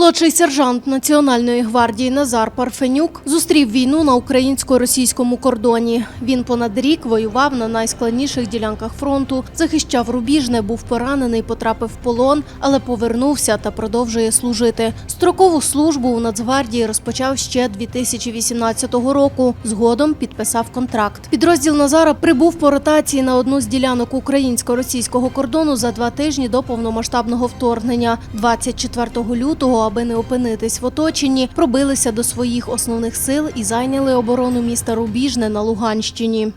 Молодший сержант Національної гвардії Назар Парфенюк зустрів війну на українсько-російському кордоні. Він понад рік воював на найскладніших ділянках фронту, захищав рубіжне, був поранений, потрапив в полон, але повернувся та продовжує служити. Строкову службу у Нацгвардії розпочав ще 2018 року. Згодом підписав контракт. Підрозділ Назара прибув по ротації на одну з ділянок українсько-російського кордону за два тижні до повномасштабного вторгнення. 24 лютого, аби не опинитись в оточенні, пробилися до своїх основних сил і зайняли оборону міста Рубіжне на Луганщині.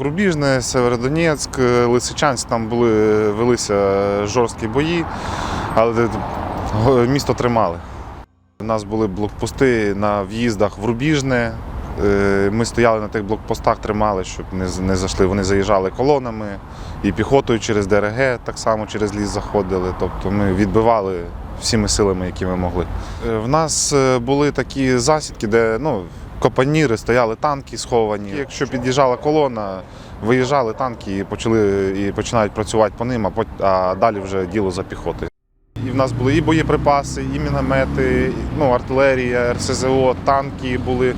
Рубіжне, Северодонецьк, Лисичанськ, там були, велися жорсткі бої, але місто тримали. У нас були блокпости на в'їздах в Рубіжне. Е, Ми стояли на тих блокпостах, тримали, щоб не, не зайшли. Вони заїжджали колонами і піхотою через ДРГ, так само через ліс заходили. Тобто ми відбивали всіми силами, які ми могли. Е, В нас е, були такі засідки, де ну, копаніри, стояли танки сховані. Якщо під'їжджала колона, виїжджали танки і почали і починають працювати по ним, а, далі вже діло за піхоти. І в нас були і боєприпаси, і міномети, ну, артилерія, РСЗО, танки були.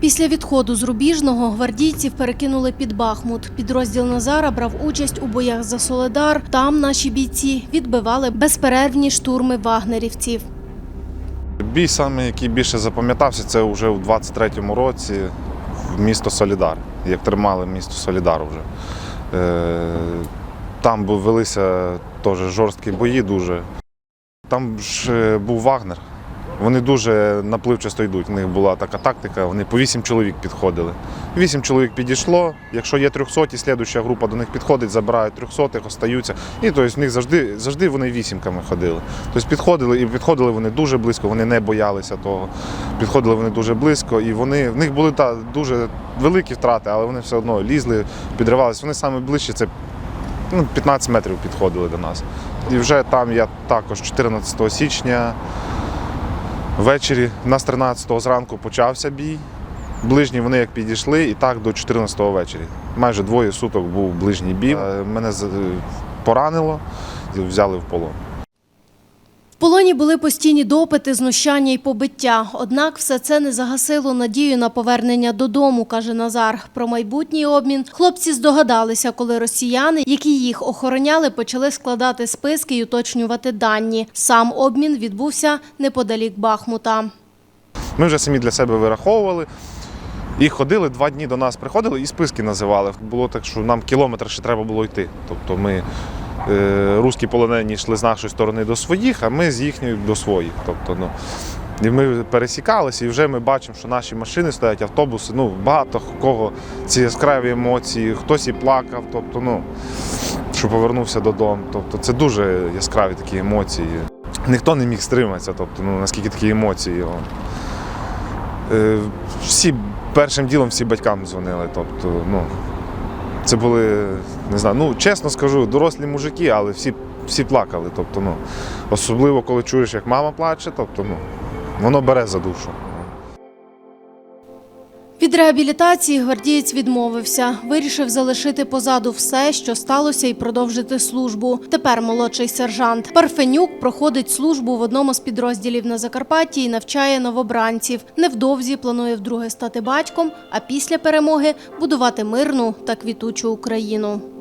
Після відходу з Рубіжного гвардійців перекинули під Бахмут. Підрозділ Назара брав участь у боях за Соледар. Там наші бійці відбивали безперервні штурми вагнерівців. Бій саме, який більше запам'ятався, це вже у 23-му році в місто Солідар, як тримали місто Солідар вже. Е, Там велися теж жорсткі бої дуже. Там ж е, був Вагнер. Вони дуже напливчасто йдуть. У них була така тактика, вони по вісім чоловік підходили. Вісім чоловік підійшло. Якщо є 300, і слідуюча група до них підходить, забирають 300, остаються. І тобто, в них завжди, завжди вони вісімками ходили. Тобто підходили і підходили вони дуже близько, вони не боялися того. Підходили вони дуже близько, і вони в них були та, дуже великі втрати, але вони все одно лізли, підривалися. Вони саме ближче це ну, 15 метрів підходили до нас. І вже там я також 14 січня ввечері, у нас 13 зранку почався бій. Ближні вони як підійшли, і так до 14-го вечері. Майже двоє суток був ближній бій. Е, Мене поранило, взяли в полон. В були постійні допити, знущання і побиття. Однак все це не загасило надію на повернення додому, каже Назар. Про майбутній обмін хлопці здогадалися, коли росіяни, які їх охороняли, почали складати списки і уточнювати дані. Сам обмін відбувся неподалік Бахмута. Ми вже самі для себе вираховували. І ходили два дні до нас, приходили і списки називали. Було так, що нам кілометр ще треба було йти. Тобто ми е, руські полонені йшли з нашої сторони до своїх, а ми з їхньої до своїх. Тобто, ну, і ми пересікалися, і вже ми бачимо, що наші машини стоять, автобуси. Ну, багато кого ці яскраві емоції, хтось і плакав, тобто, ну, що повернувся додому. Тобто, це дуже яскраві такі емоції. Ніхто не міг стриматися, тобто, ну, наскільки такі емоції. Е, Всі першим ділом всі батькам дзвонили. Тобто, ну, це були, не знаю, ну чесно скажу, дорослі мужики, але всі, всі плакали. Тобто, ну, особливо, коли чуєш, як мама плаче, тобто, ну, воно бере за душу. Від реабілітації гвардієць відмовився. Вирішив залишити позаду все, що сталося, і продовжити службу. Тепер молодший сержант Парфенюк проходить службу в одному з підрозділів на Закарпатті і навчає новобранців. Невдовзі планує вдруге стати батьком, а після перемоги будувати мирну та квітучу Україну.